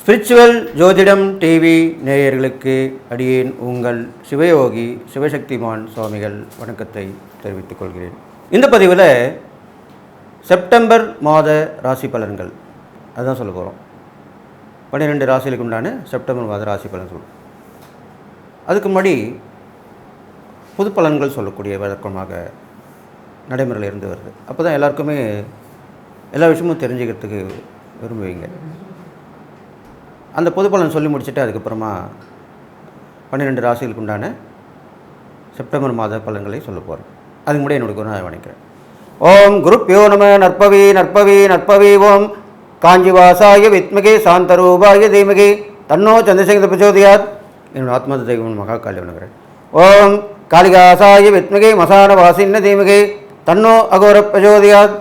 Spiritual ஜோதிடம் TV நேயர்களுக்கு அடியேன் உங்கள் சிவயோகி சிவசக்திமான் சுவாமிகள் வணக்கத்தை தெரிவித்துக் கொள்கிறேன். இந்த பதிவில் செப்டம்பர் மாத ராசி பலன்கள். அதுதான் சொல்ல போகிறோம் பன்னிரெண்டு ராசிகளுக்கு உண்டான செப்டம்பர் மாத ராசி பலன் சொல்லும் அதுக்கு முன்னாடி புது பலன்கள் சொல்லக்கூடிய வழக்கமாக நடைமுறையில் இருந்து வருது. அப்போ தான் எல்லாருக்குமே எல்லா விஷயமும் தெரிஞ்சுக்கிறதுக்கு விரும்புவீங்க. அந்த பொது பலன் சொல்லி முடிச்சுட்டு அதுக்கப்புறமா பன்னிரெண்டு ராசிகளுக்கு உண்டான செப்டம்பர் மாத பலன்களை சொல்ல போகிறேன் அதுக்கு முன்னாடி என்னோட குரு வணக்கிறேன் ஓம் குருப்பியோ நம நற்பவி நற்பவி நற்பவி ஓம். காஞ்சிவாசாய வித்மகே சாந்தரூபாய தீமகே தன்னோ சந்திரசேகர பிரச்சோதியாத். என்னோட ஆத்மத தெய்வம் மகா காளி வணங்குறேன் ஓம் காளிகாசாய வித்மகே மசான வாசின்ன தீமகே தன்னோ அகோர பிரச்சோதியாத்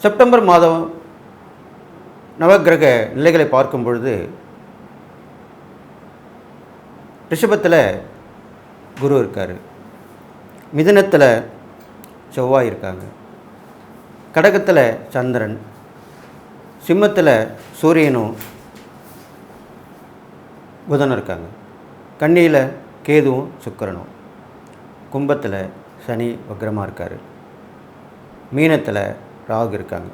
செப்டம்பர் மாதம் நவக்கிரக நிலைகளை பார்க்கும் பொழுது ரிஷபத்தில் குரு இருக்கார் மிதுனத்தில் செவ்வாய் இருக்காங்க கடகத்தில் சந்திரன் சிம்மத்தில் சூரியனும் புதனும் இருக்காங்க கண்ணியில் கேதுவும் சுக்கிரனும் கும்பத்தில் சனி வக்ரமாக இருக்கார். மீனத்தில் ராகு இருக்காங்க.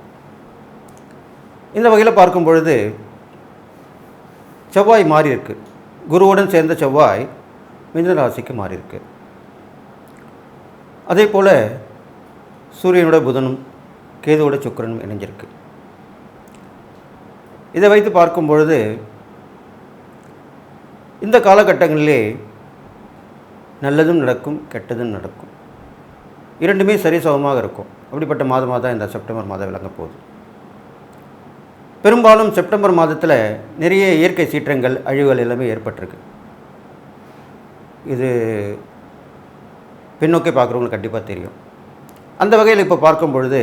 இந்த வகையில் பார்க்கும் பொழுது செவ்வாய் மாறி இருக்கு. குருவுடன் சேர்ந்த செவ்வாய் மிதுன ராசிக்கு மாறி இருக்கு. அதே போல் சூரியனோட புதனும் கேதுவோட சுக்கரனும் இணைஞ்சிருக்கு. இதை வைத்து பார்க்கும் பொழுது இந்த காலகட்டங்களிலே நல்லதும் நடக்கும் கெட்டதும் நடக்கும். இரண்டுமே சரிசமமாக இருக்கும். அப்படிப்பட்ட மாதமாக தான் இந்த செப்டம்பர் மாதம் விளங்க போகுது. பெரும்பாலும் செப்டம்பர் மாதத்தில் நிறைய இயற்கை சீற்றங்கள் அழிவுகள் எல்லாமே ஏற்பட்டிருக்கு. இது பின்னோக்கி பார்க்குறவங்களுக்கு கண்டிப்பாக தெரியும். அந்த வகையில் இப்போ பார்க்கும் பொழுது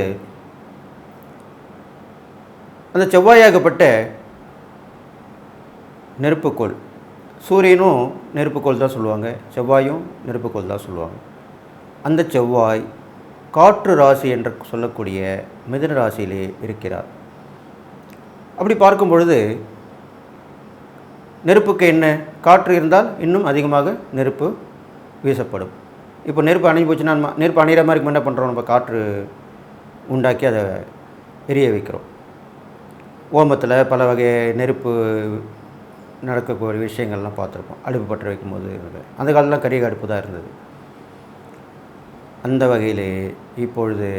அந்த செவ்வாயாகப்பட்ட நெருப்புக்கோள் சூரியனும் நெருப்புக்கோள் தான் சொல்லுவாங்க செவ்வாயும் நெருப்புக்கோள் தான் சொல்லுவாங்க. அந்த செவ்வாய் காற்று ராசி என்று சொல்லக்கூடிய மிதுன ராசியிலே இருக்கிறார். அப்படி பார்க்கும் பொழுது நெருப்புக்கு என்ன? காற்று இருந்தால் இன்னும் அதிகமாக நெருப்பு வீசப்படும். இப்போ நெருப்பு அணைஞ்சு போச்சுன்னா நம்ம நெருப்பு அணையிற மாதிரி என்ன பண்ணுறோம் நம்ம காற்று உண்டாக்கி அதை எரிய வைக்கிறோம். ஓமத்தில் பல வகை நெருப்பு நடக்கக்கூடிய விஷயங்கள்லாம் பார்த்துருப்போம். அடுப்பு பற்ற வைக்கும்போது அந்த காலத்தில் கரிய அடுப்பு தான் இருந்தது. அந்த வகையிலே இப்பொழுது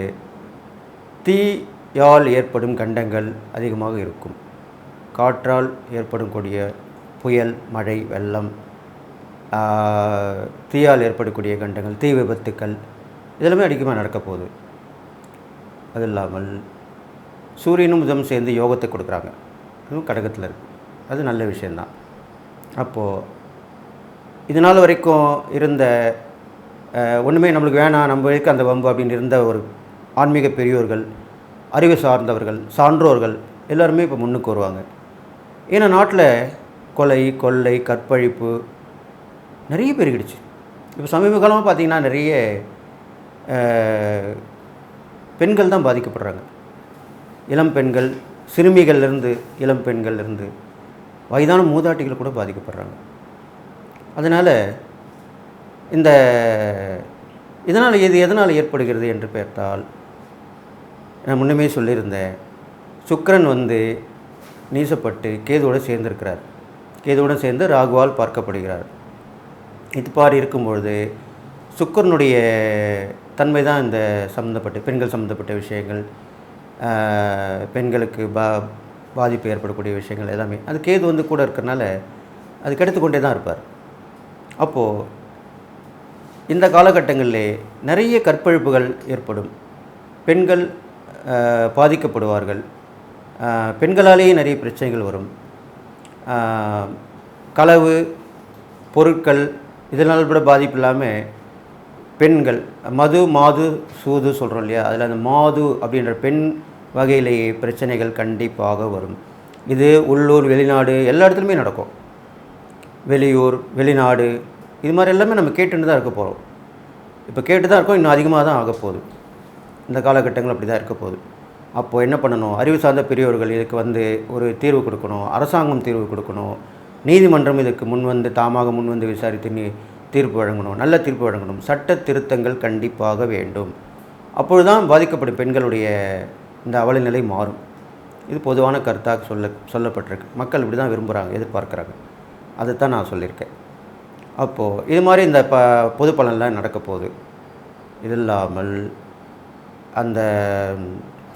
தீயால் ஏற்படும் கண்டங்கள் அதிகமாக இருக்கும். காற்றால் ஏற்படக்கூடிய புயல் மழை வெள்ளம் தீயால் ஏற்படக்கூடிய கண்டங்கள் தீ விபத்துக்கள் இதெல்லாமே அதிகமாக நடக்க போகுது. அது இல்லாமல் சூரியனும் புதம் சேர்ந்து யோகத்தை கொடுக்குறாங்க. அதுவும் கடகத்தில் இருக்குது அது நல்ல விஷயந்தான். அப்போது இது நாள் வரைக்கும் இருந்த ஒன்றுமே நம்மளுக்கு வேணாம். நம்ம இருக்க அந்த வம்பு அப்படின்னு இருந்த ஒரு ஆன்மீக பெரியோர்கள் அறிவு சார்ந்தவர்கள் சான்றோர்கள் எல்லாருமே இப்போ முன்னுக்கு வருவாங்க. ஏன்னா நாட்டில் கொலை கொள்ளை கற்பழிப்பு நிறைய பெருகிடுச்சு. இப்போ சமீப காலமாக பார்த்திங்கன்னா நிறைய பெண்கள் தான் பாதிக்கப்படுறாங்க. இளம் பெண்கள் சிறுமிகள்லேருந்து இளம் பெண்கள்லேருந்து வயதான மூதாட்டிகள் கூட பாதிக்கப்படுறாங்க. அதனால் இந்த இதனால் இது எதனால் ஏற்படுகிறது என்று பார்த்தால் நான் முன்னமே சொல்லியிருந்தேன் சுக்கரன் வந்து நீசப்பட்டு கேதுவோடு சேர்ந்திருக்கிறார். கேதுவுடன் சேர்ந்து ராகுவால் பார்க்கப்படுகிறார். இது பாரி இருக்கும்பொழுது சுக்கரனுடைய தன்மை தான் இந்த சம்மந்தப்பட்ட பெண்கள் சம்மந்தப்பட்ட விஷயங்கள் பெண்களுக்கு பா பாதிப்பு ஏற்படக்கூடிய விஷயங்கள் எல்லாமே. அது கேது வந்து கூட இருக்கிறனால அது கெடுத்து கொண்டே தான் இருப்பார். அப்போது இந்த காலகட்டங்களிலே நிறைய கற்பழிப்புகள் ஏற்படும். பெண்கள் பாதிக்கப்படுவார்கள். பெண்களாலேயே நிறைய பிரச்சனைகள் வரும். களவு பொருட்கள் இதனால் கூட பாதிப்பு இல்லாமல் பெண்கள் மது மாது சூது சொல்கிறோம் இல்லையா? அதில் அந்த மாது அப்படின்ற பெண் வகையிலேயே பிரச்சனைகள் கண்டிப்பாக வரும். இது உள்ளூர் வெளிநாடு எல்லா இடத்துலையுமே நடக்கும். வெளியூர் வெளிநாடு இது மாதிரி எல்லாமே நம்ம கேட்டுன்னு தான் இருக்க போகிறோம் இப்போ கேட்டு தான் இருக்கோம் இன்னும் அதிகமாக தான் ஆக போகுது. இந்த காலகட்டங்கள் அப்படி தான் இருக்க போகுது. அப்போது என்ன பண்ணணும்? அறிவு சார்ந்த பெரியவர்கள் இதுக்கு வந்து ஒரு தீர்வு கொடுக்கணும் அரசாங்கம் தீர்வு கொடுக்கணும் நீதிமன்றம் இதுக்கு முன் வந்து தாமாக முன் வந்து விசாரித்து நீ தீர்ப்பு வழங்கணும் நல்ல தீர்ப்பு வழங்கணும். சட்ட திருத்தங்கள் கண்டிப்பாக வேண்டும். அப்பொழுதுதான் பாதிக்கப்படும் பெண்களுடைய இந்த அவல நிலை மாறும். இது பொதுவான கருத்தாக சொல்ல சொல்லப்பட்டிருக்கு. மக்கள் இப்படி தான் விரும்புகிறாங்க எதிர்பார்க்குறாங்க. அதைத்தான் நான் சொல்லியிருக்கேன். அப்போது இது மாதிரி இந்த ப பொது பலனெலாம் நடக்க போகுது. இது இல்லாமல் அந்த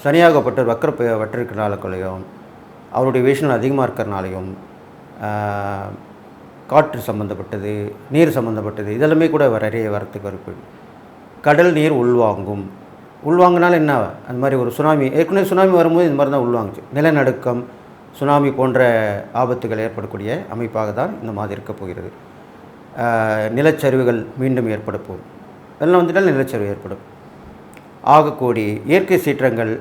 சனியாகப்பட்ட வக்கர ப- அவருடைய விஷயம் அதிகமாக இருக்கிறனாலையும் காற்று சம்மந்தப்பட்டது நீர் சம்மந்தப்பட்டது இதெல்லாமே கூட நிறைய வரத்துக்கு இருக்கு. கடல் நீர் உள்வாங்கும். உள்வாங்கினாலும் என்ன? அந்த மாதிரி ஒரு சுனாமி ஏற்கனவே சுனாமி வரும்போது இந்த மாதிரி தான் உள்வாங்குச்சு. நிலநடுக்கம் சுனாமி போன்ற ஆபத்துகள் ஏற்படக்கூடிய அமைப்பாக தான் இந்த மாதிரி இருக்க போகிறது. நிலச்சரிவுகள் மீண்டும் ஏற்பட வெள்ளம் வந்துட்டால் நிலச்சரிவு ஏற்படும். ஆகக்கூடி இயற்கை சீற்றங்கள்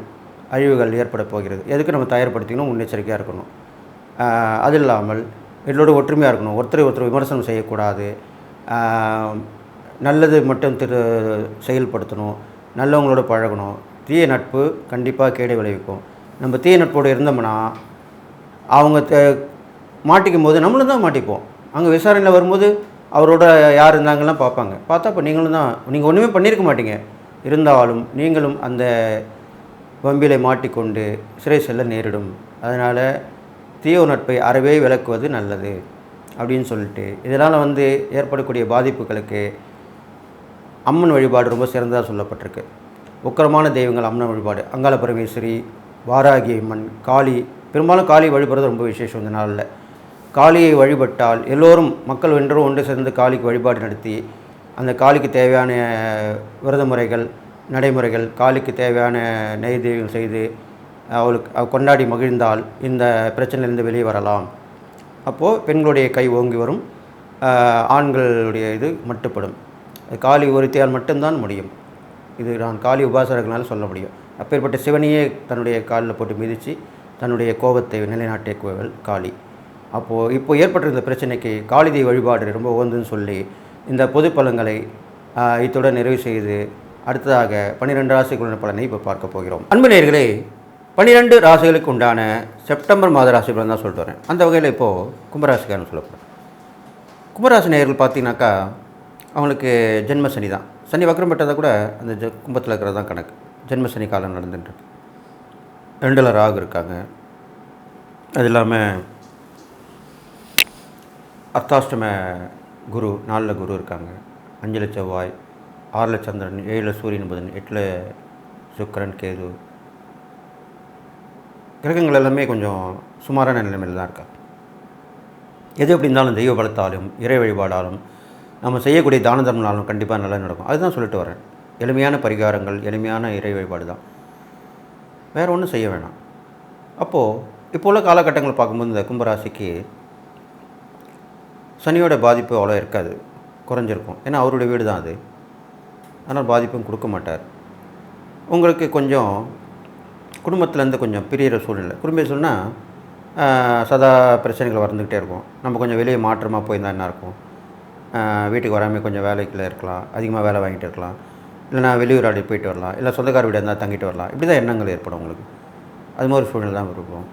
அழிவுகள் ஏற்பட போகிறது. எதுக்கு நம்ம தயார்படுத்திக்கணும்? முன்னெச்சரிக்கையாக இருக்கணும். அது இல்லாமல் எல்லோரும் ஒற்றுமையாக இருக்கணும். ஒருத்தரை ஒருத்தர் விமர்சனம் செய்யக்கூடாது. நல்லது மட்டும் திரு செயல்படுத்தணும். நல்லவங்களோட பழகணும். தீய நட்பு கண்டிப்பாக கேடு விளைவிக்கும். நம்ம தீய நட்போடு இருந்தோம்னா அவங்க த- மாட்டிக்கும் போது நம்மளும் தான் மாட்டிப்போம். அங்கே விசாரணையில் வரும்போது அவரோட யார் இருந்தாங்கலாம் பார்ப்பாங்க. பார்த்தா இப்போ நீங்களும் தான் நீங்கள் ஒன்றுமே பண்ணியிருக்க மாட்டீங்க. இருந்தாலும் நீங்களும் அந்த வம்பிலை மாட்டிக்கொண்டு சிறை செல்ல நேரிடும். அதனால் தீய நட்பை அறவே விளக்குவது நல்லது அப்படின்னு சொல்லிட்டு. இதனால் வந்து ஏற்படக்கூடிய பாதிப்புகளுக்கு அம்மன் வழிபாடு ரொம்ப சிறந்ததாக சொல்லப்பட்டிருக்கு. உக்கரமான தெய்வங்கள் அம்மன் வழிபாடு. அங்காள பரமேஸ்வரி வாராகி அம்மன் காளி. பெரும்பாலும் காளி வழிபடுறது ரொம்ப விசேஷம் இந்த நாளில். காளியை வழிபட்டால் எல்லோரும் மக்கள் வென்றும் ஒன்று சேர்ந்து காளிக்கு வழிபாடு நடத்தி அந்த காளிக்கு தேவையான விரத முறைகள் நடைமுறைகள் காளிக்கு தேவையான நெய்தீகம் செய்து அவளுக்கு கொண்டாடி மகிழ்ந்தால் இந்த பிரச்சனையிலிருந்து வெளியே வரலாம். அப்போது பெண்களுடைய கை ஓங்கி வரும். ஆண்களுடைய இது மட்டுப்படும். காளி ஒருத்தியால் மட்டும்தான் முடியும். இது நான் காளி உபாசகர்களால் சொல்ல முடியும். அப்பேற்பட்ட சிவனையே தன்னுடைய காலில் போட்டு மிதித்து தன்னுடைய கோபத்தை நிலைநாட்டிய கோவில் காளி. அப்போது இப்போ ஏற்பட்டிருந்த பிரச்சனைக்கு காளிதை வழிபாடு ரொம்ப உகந்துன்னு சொல்லி இந்த பொது பலன்களை இத்துடன் நிறைவு செய்து அடுத்ததாக பன்னிரெண்டு ராசிகளுடைய பலனை இப்போ பார்க்க போகிறோம். அன்பு நேர்களே பன்னிரெண்டு ராசிகளுக்கு உண்டான செப்டம்பர் மாத ராசி பலன் தான் சொல்லிட்டு வரேன். அந்த வகையில் இப்போது கும்பராசிக்காரன் சொல்லப்படுறேன் கும்பராசி நேயர்கள் பார்த்தீங்கன்னாக்கா அவங்களுக்கு ஜென்ம சனி தான். சனி வக்கரம் பெற்றதை கூட அந்த ஜ கும்பத்தில் இருக்கிறது தான் கணக்கு. ஜென்ம சனி காலம் நடந்துட்டுருக்கு ரெண்டில் ராகு இருக்காங்க. அது இல்லாமல் அர்த்தாஷ்டம குரு நாலில் குரு இருக்காங்க. அஞ்சில் செவ்வாய் ஆறில் சந்திரன் ஏழில் சூரியன் புதன் எட்டில் சுக்கிரன் கேது. கிரகங்கள் எல்லாமே கொஞ்சம் சுமாரான நிலைமையில் தான் இருக்கா? எது எப்படி இருந்தாலும் தெய்வ பலத்தாலும் இறை வழிபாடாலும் நம்ம செய்யக்கூடிய தான தர்மனாலும் கண்டிப்பாக நல்லா நடக்கும். அதுதான் சொல்லிட்டு வரேன். எளிமையான பரிகாரங்கள் எளிமையான இறை வழிபாடு தான். வேறு ஒன்றும் செய்ய வேணாம். அப்போது இப்போ உள்ள காலகட்டங்கள் பார்க்கும்போது இந்த கும்பராசிக்கு சனியோட பாதிப்பு அவ்வளோ இருக்காது. குறைஞ்சிருக்கும். ஏன்னா அவருடைய வீடு தான் அது. ஆனால் பாதிப்பும் கொடுக்க மாட்டார். உங்களுக்கு கொஞ்சம் குடும்பத்துலேருந்து கொஞ்சம் பிரியிற சூழ்நிலை. குடும்ப சொன்னால் சதா பிரச்சனைகள் வந்துக்கிட்டே இருக்கும். நம்ம கொஞ்சம் வெளியே மாற்றமாக போயிருந்தால் என்ன இருக்கும்? வீட்டுக்கு வராமல் கொஞ்சம் வேலைக்குள்ளே இருக்கலாம். அதிகமாக வேலை வாங்கிட்டு இருக்கலாம். இல்லைனா வெளியூர் ஆடி போயிட்டு வரலாம். இல்லை சொந்தக்கார வீடு இருந்தால் தங்கிட்டு வரலாம். இப்படி தான் எண்ணங்கள் ஏற்படும் உங்களுக்கு. அது மாதிரி சூழ்நிலை தான் இருக்கும்.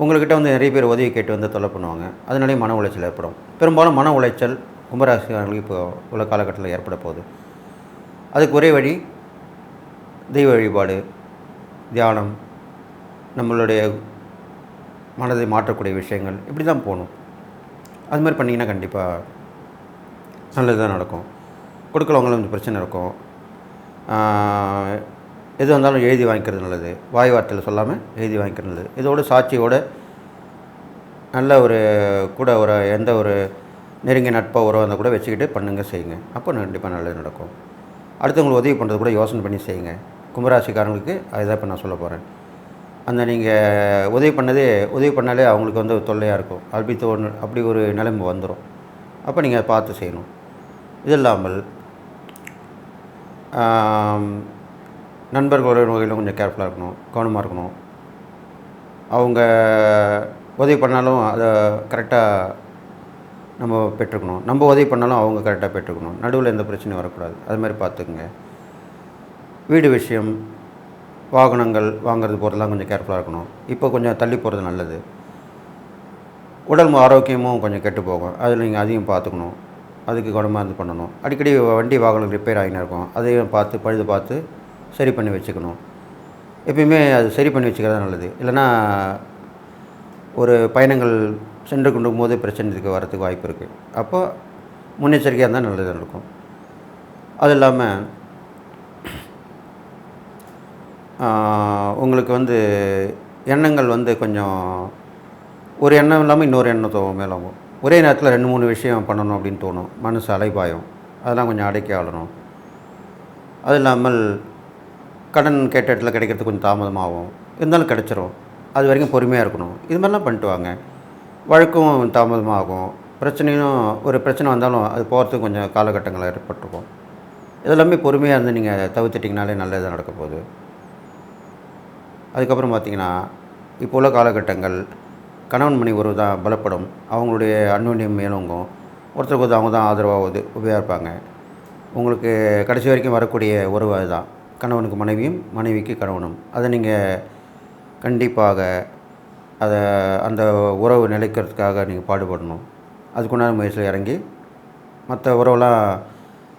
உங்கள்கிட்ட வந்து நிறைய பேர் உதவி கேட்டு வந்து தொல்லை பண்ணுவாங்க. அதனாலேயே மன உளைச்சல் ஏற்படும். பெரும்பாலும் மன உளைச்சல் கும்பராசிக்காரர்களுக்கு இப்போ உள்ள காலகட்டத்தில் ஏற்பட போகுது. அதுக்கு ஒரே வழி தெய்வ வழிபாடு தியானம் நம்மளுடைய மனதை மாற்றக்கூடிய விஷயங்கள் இப்படி தான் போகணும். அது மாதிரி பண்ணிங்கன்னா கண்டிப்பாக நல்லது தான் நடக்கும். கொடுக்கலவங்களும் கொஞ்சம் பிரச்சனை இருக்கும். எது வந்தாலும் எழுதி வாங்கிக்கிறது நல்லது. வாய் வார்த்தையில் சொல்லாமல் எழுதி வாங்கிக்கிறது நல்லது. இதோட சாட்சியோட நல்ல ஒரு கூட ஒரு எந்த ஒரு நெருங்கிய நட்போ உறவு இருந்தால் கூட வச்சுக்கிட்டு பண்ணுங்க செய்யுங்க. அப்போ கண்டிப்பாக நல்லது நடக்கும். அடுத்தவங்களுக்கு உதவி பண்ணுறது கூட யோசனை பண்ணி செய்யுங்க. கும்பராசிக்காரங்களுக்கு அதுதான் இப்போ நான் சொல்ல போகிறேன் அந்த நீங்கள் உதவி பண்ணதே உதவி பண்ணாலே அவங்களுக்கு வந்து தொல்லையாக இருக்கும். அப்படி ஒன்று அப்படி ஒரு நிலைமை வந்துடும் அப்போ நீங்கள் பார்த்து செய்யணும். இது இல்லாமல் நண்பர்களோட வகையில் கொஞ்சம் கேர்ஃபுல்லாக இருக்கணும் கவனமாக இருக்கணும். அவங்க உதவி பண்ணாலும் அதை கரெக்டாக நம்ம பெற்றுக்கணும். நம்ம உதவி பண்ணாலும் அவங்க கரெக்டாக பெற்றுக்கணும். நடுவில் எந்த பிரச்சனையும் வரக்கூடாது. அது மாதிரி பார்த்துக்குங்க. வீடு விஷயம் வாகனங்கள் வாங்குறது போகிறதுலாம் கொஞ்சம் கேர்ஃபுல்லாக இருக்கணும். இப்போ கொஞ்சம் தள்ளி போகிறது நல்லது. உடல் ஆரோக்கியமும் கொஞ்சம் கெட்டு போகும். அதில் நீங்கள் அதையும் பார்த்துக்கணும். அதுக்கு கவனமாக இருந்து பண்ணணும். அடிக்கடி வண்டி வாகனம் ரிப்பேர் ஆகினா இருக்கும். அதையும் பார்த்து பழுது பார்த்து சரி பண்ணி வச்சுக்கணும். எப்பயுமே அது சரி பண்ணி வச்சுக்கிறது நல்லது. இல்லைன்னா ஒரு பயணங்கள் சென்று கொண்டு போது பிரச்சனைக்கு வரத்துக்கு வாய்ப்பு இருக்குது அப்போ முன்னெச்சரிக்கையாக இருந்தால் நல்லது நடக்கும் அது இல்லாமல் உங்களுக்கு வந்து எண்ணங்கள் வந்து கொஞ்சம் ஒரு எண்ணம் இல்லாமல் இன்னொரு எண்ணம் தோணும் மேலாகும். ஒரே நேரத்தில் ரெண்டு மூணு விஷயம் பண்ணணும் அப்படின்னு தோணும். மனசு அலைபாயம். அதெல்லாம் கொஞ்சம் அடக்கி ஆளணும். அது இல்லாமல் கடன் கேட்ட இடத்துல கிடைக்கிறது கொஞ்சம் தாமதமாகும். இருந்தாலும் கிடச்சிரும். அது வரைக்கும் பொறுமையாக இருக்கணும். இது மாதிரிலாம் பண்ணிட்டு வாங்க வழக்கும் தாமதமாகும். பிரச்சனையும் ஒரு பிரச்சனை வந்தாலும் அது போகிறதுக்கு கொஞ்சம் காலகட்டங்கள் ஏற்பட்டிருக்கும். இதெல்லாமே பொறுமையாக இருந்து நீங்கள் தவிர்த்துட்டிங்கனாலே நல்லது நடக்க போகுது. அதுக்கப்புறம் பார்த்தீங்கன்னா இப்போ உள்ள காலகட்டங்கள் கணவன் மணி உறவு தான் பலப்படும். அவங்களுடைய அந்யோன்யம் மேலோங்கும். ஒருத்தருக்கு ஒருத்தர் அவங்க தான் ஆதரவாக உது இருப்பாங்க உங்களுக்கு கடைசி வரைக்கும் வரக்கூடிய உறவு அதுதான். கணவனுக்கு மனைவியும் மனைவிக்கு கணவனும். அதை நீங்கள் கண்டிப்பாக அதை அந்த உறவு நிலைக்கிறதுக்காக நீங்கள் பாடுபடணும். அதுக்குண்டான முயற்சியில் இறங்கி மற்ற உறவுலாம்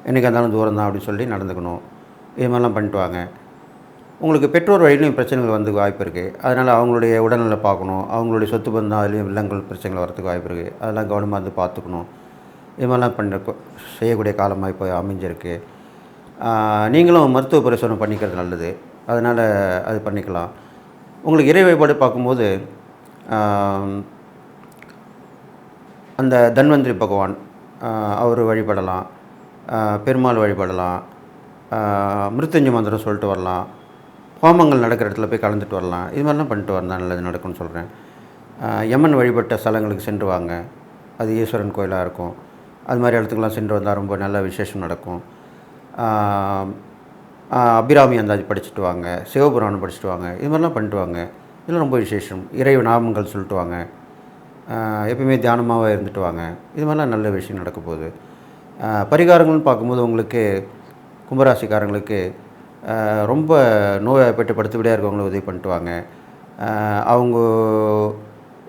என்றைக்கு இருந்தாலும் தூரம் தான் அப்படின்னு சொல்லி நடந்துக்கணும். இது மாதிரிலாம் பண்ணிட்டு வாங்க. உங்களுக்கு பெற்றோர் வழியிலையும் பிரச்சனைகள் வந்து வாய்ப்பு இருக்குது அதனால் அவங்களுடைய உடல்நிலை பார்க்கணும். அவங்களுடைய சொத்து பந்தம் அதுலேயும் வில்லங்கள் பிரச்சனைகள் வரதுக்கு வாய்ப்பு இருக்குது அதெல்லாம் கவனமாக இருந்து பார்த்துக்கணும். இது மாதிரிலாம் பண்ண செய்யக்கூடிய காலமாக இப்போ அமைஞ்சிருக்கு. நீங்களும் மருத்துவ பரிசோதனை பண்ணிக்கிறது நல்லது. அதனால் அது பண்ணிக்கலாம். உங்களுக்கு இறை வழிபாடு பார்க்கும்போது அந்த தன்வந்திரி பகவான் அவர் வழிபடலாம். பெருமாள் வழிபடலாம். மிருத்துஞ்ச மந்திரம் சொல்லிட்டு வரலாம். ஹோமங்கள் நடக்கிற இடத்துல போய் கலந்துட்டு வரலாம். இது மாதிரிலாம் பண்ணிட்டு வந்தால் நல்லது நடக்கும்னு சொல்கிறேன் யமன் வழிபட்ட ஸ்தலங்களுக்கு சென்று வாங்க. அது ஈஸ்வரன் கோயிலாக இருக்கும். அது மாதிரி இடத்துக்குலாம் சென்று வந்தால் ரொம்ப நல்ல விசேஷம் நடக்கும். அபிராமி அந்தாஜி படிச்சுட்டு வாங்க சிவபுராணம் படிச்சுட்டு வாங்க இது மாதிரிலாம் பண்ணிட்டு வாங்க. இதெல்லாம் ரொம்ப விசேஷம். இறை நாமங்கள் சொல்லிட்டு வாங்க. எப்பயுமே தியானமாகவே இருந்துட்டு வாங்க. இது மாதிரிலாம் நல்ல விஷயம் நடக்க போகுது. பரிகாரங்கள்னு பார்க்கும்போது உங்களுக்கு கும்பராசிக்காரங்களுக்கு ரொம்ப நோய்பட்டு படுத்துபடியாக இருக்கவங்களை உதவி பண்ணிட்டு வாங்க. அவங்க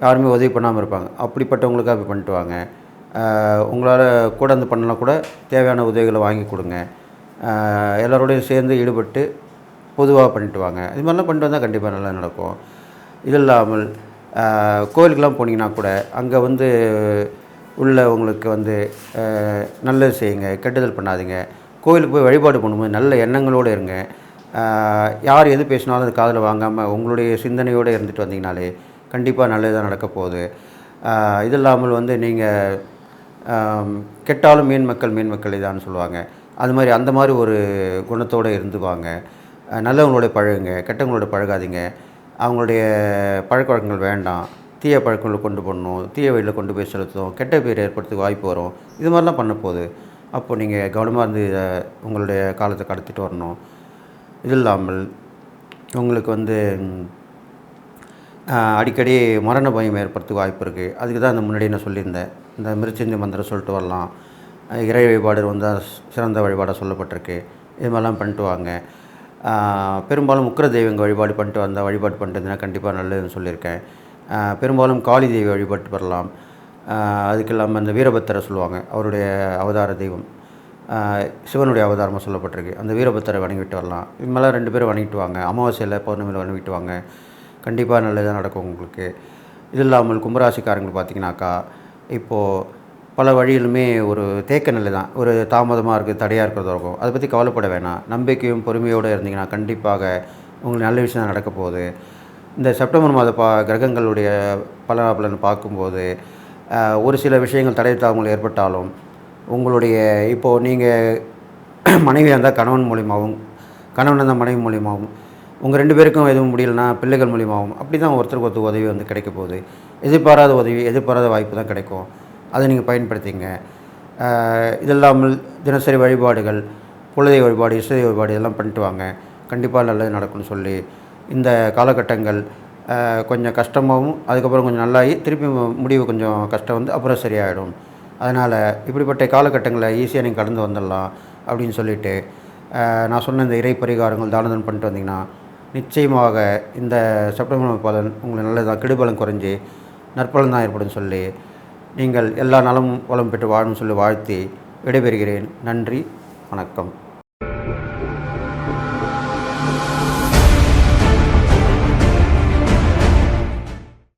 யாருமே உதவி பண்ணாமல் இருப்பாங்க. அப்படிப்பட்டவங்களுக்காக அப்படி பண்ணிட்டு வாங்க. உங்களால் கூட வந்து பண்ணலாம் கூட தேவையான உதவிகளை வாங்கி கொடுங்க. எல்லோரோடையும் சேர்ந்து ஈடுபட்டு பொதுவாக பண்ணிட்டு வாங்க. இது மாதிரிலாம் பண்ணிட்டு வந்தால் கண்டிப்பாக நல்லா நடக்கும். இது இல்லாமல் கோயிலுக்கெலாம் போனீங்கன்னா கூட அங்கே வந்து உள்ள உங்களுக்கு வந்து நல்லது செய்யுங்க கெட்டுதல் பண்ணாதீங்க. கோயிலுக்கு போய் வழிபாடு பண்ணும்போது நல்ல எண்ணங்களோடு இருங்க. யார் எது பேசினாலும் அது காதில் வாங்காமல் உங்களுடைய சிந்தனையோடு இருந்துட்டு வந்தீங்கனாலே கண்டிப்பாக நல்லதாக நடக்க போகுது. இது இல்லாமல் வந்து நீங்கள் கெட்டாலும் மீன் மக்கள் மீன் மக்கள் இதான்னு சொல்லுவாங்க. அது மாதிரி அந்த மாதிரி ஒரு குணத்தோடு இருந்துவாங்க நல்லவங்களோட பழகுங்க கெட்டவங்களோட பழகாதீங்க. அவங்களுடைய பழக்க வழக்கங்கள் வேண்டாம். தீய பழக்கங்களை கொண்டு போடணும். தீய வழியில் கொண்டு போய் செலுத்தும் கெட்ட பேர் ஏற்படுறதுக்கு வாய்ப்பு வரும். இது மாதிரிலாம் பண்ண போகுது. அப்போது நீங்கள் கவனமாக இருந்து இதை உங்களுடைய காலத்தை கடத்திட்டு வரணும். இது இல்லாமல் உங்களுக்கு வந்து அடிக்கடி மரண பயம் ஏற்படுறதுக்கு வாய்ப்பு இருக்குது அதுக்கு தான் இந்த முன்னாடி நான் சொல்லியிருந்தேன். இந்த மிருச்சந்தி மந்திரம் சொல்லிட்டு வரலாம். இறை வழிபாடு வந்து சிறந்த வழிபாடாக சொல்லப்பட்டிருக்கு. இது மாதிரிலாம் பண்ணிட்டு வாங்க. பெரும்பாலும் உக்கர தெய்வங்க வழிபாடு பண்ணிட்டு வந்தால் வழிபாடு பண்ணிட்டு கண்டிப்பாக நல்லதுன்னு சொல்லியிருக்கேன். பெரும்பாலும் காளி தெய்வ வழிபாட்டு வரலாம். அதுக்கு இல்லாமல் இந்த வீரபத்தரை சொல்லுவாங்க அவருடைய அவதார தெய்வம். சிவனுடைய அவதாரமாக சொல்லப்பட்டிருக்கு. அந்த வீரபத்தரை வணங்கிட்டு வரலாம். இது மாதிரிலாம் ரெண்டு பேரும் வணங்கிட்டு வாங்க. அமாவாசையில் பௌர்ணமியில் வணங்கிட்டு வாங்க. கண்டிப்பாக நல்லதாக நடக்கும் உங்களுக்கு. இது இல்லாமல் கும்பராசிக்காரங்களுக்கு பார்த்தீங்கன்னாக்கா இப்போது பல வழியிலுமே ஒரு தேக்க நிலை தான். ஒரு தாமதமாக இருக்குது தடையாக இருக்கிறதா இருக்கும். அதை பற்றி கவலைப்பட வேணாம். நம்பிக்கையும் பொறுமையோடு இருந்தீங்கன்னா கண்டிப்பாக உங்களுக்கு நல்ல விஷயம் நடக்க போகுது. இந்த செப்டம்பர் மாத பா கிரகங்களுடைய பலன் பார்க்கும்போது ஒரு சில விஷயங்கள் தடை தாமங்கள் ஏற்பட்டாலும் உங்களுடைய இப்போது நீங்கள் மனைவியாக இருந்தால் கணவன் மூலியமாகவும் கணவன் இருந்தால் மனைவி மூலியமாகவும் உங்கள் ரெண்டு பேருக்கும் எதுவும் முடியலனா பிள்ளைகள் மூலியமாகவும் அப்படி தான் ஒருத்தருக்கு ஒருத்தர் உதவி வந்து கிடைக்க போகுது. எதிர்பாராத உதவி எதிர்பாராத வாய்ப்பு தான் கிடைக்கும். அதை நீங்கள் பயன்படுத்திங்க இது இல்லாமல் தினசரி வழிபாடுகள் குலதெய்வ வழிபாடு இசை வழிபாடு இதெல்லாம் பண்ணிட்டு வாங்க. கண்டிப்பாக நல்லது நடக்கும்னு சொல்லி இந்த காலகட்டங்கள் கொஞ்சம் கஷ்டமாகவும் அதுக்கப்புறம் கொஞ்சம் நல்லாகி திருப்பி முடிவு கொஞ்சம் கஷ்டம் வந்து அப்புறம் சரியாயிடும். அதனால் இப்படிப்பட்ட காலகட்டங்களை ஈஸியாக நீங்கள் கடந்து வந்துடலாம் அப்படின்னு சொல்லிட்டு நான் சொன்ன இந்த இறை பரிகாரங்கள் தானதம் பண்ணிட்டு வந்தீங்கன்னா நிச்சயமாக இந்த செப்டம்பர் பலன் உங்களுக்கு நல்லதான் கெடுபலன் குறைஞ்சி நற்பலன் தான் ஏற்படும் சொல்லி நீங்கள் எல்லா நலமும் வளம் பெற்று வாழும் சொல்லி வாழ்த்தி விடைபெறுகிறேன். நன்றி வணக்கம்.